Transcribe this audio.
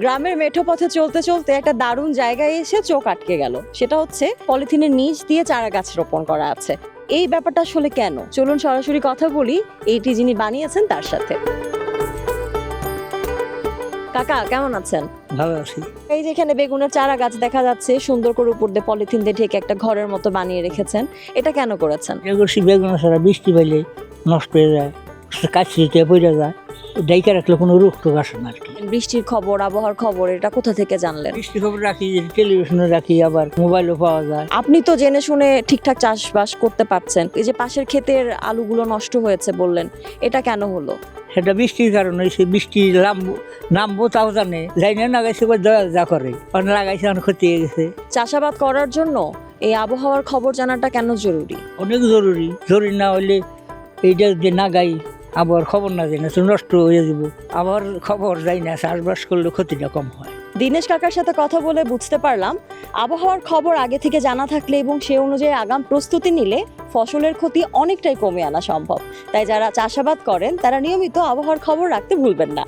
গ্রামের মেঠো পথে চলতে চলতে একটা দারুণ জায়গায় এসে চোখ আটকে গেল। সেটা হচ্ছে পলিথিনের নিচ দিয়ে চারা গাছ রোপণ করা আছে। এই ব্যাপারটা আসলে কেন? চলুন সরাসরি কথা বলি এইটি যিনি বানিয়েছেন তার সাথে। কাকা কেমন আছেন? ভালো আছি। এই যে এখানে বেগুনের চারা গাছ দেখা যাচ্ছে সুন্দর করে উপর দিয়ে পলিথিন দিয়ে ঢেকে একটা ঘরের মতো বানিয়ে রেখেছেন। এটা কেন করেছেন? করছি বেগুন ছাড়া বৃষ্টি পাইলে নষ্ট হয়ে যায় কাছিতে পড়ে যায় ডাইকা রাখলে কোনো রোগ টোক আসে না আর কি। বৃষ্টির খবর আবহাওয়ার খবর এটা কোথা থেকে জানলেন? বৃষ্টি খবর রাখি টেলিভিশনে রাখি আবার মোবাইলও পাওয়া যায়। আপনি তো জেনে শুনে ঠিকঠাক চাষবাস করতে পারছেন। এই যে পাশের ক্ষেতের আলুগুলো নষ্ট হয়েছে বললেন এটা কেন হলো? সেটা বৃষ্টির কারণে সে বৃষ্টি নামবো নামবো তাও জানে। যাই না লাগাইছে যা করে। অনেক লাগাইছে অনেক ক্ষতি হয়ে গেছে। চাষাবাদ করার জন্য এই আবহাওয়ার খবর জানাটা কেন জরুরি? অনেক জরুরি। জরুরি না হলে এইটা যে না গাই আবার খবর না জানে নষ্ট হয়ে যাব। আবার খবর যাই না, চাষবাস করলে ক্ষতিটা কম হয়। দিনেশ কাকার সাথে কথা বলে বুঝতে পারলাম, আবহাওয়ার খবর আগে থেকে জানা থাকলে এবং সে অনুযায়ী আগাম প্রস্তুতি নিলে ফসলের ক্ষতি অনেকটাই কমে আনা সম্ভব। তাই যারা চাষাবাদ করেন, তারা নিয়মিত আবহাওয়ার খবর রাখতে ভুলবেন না।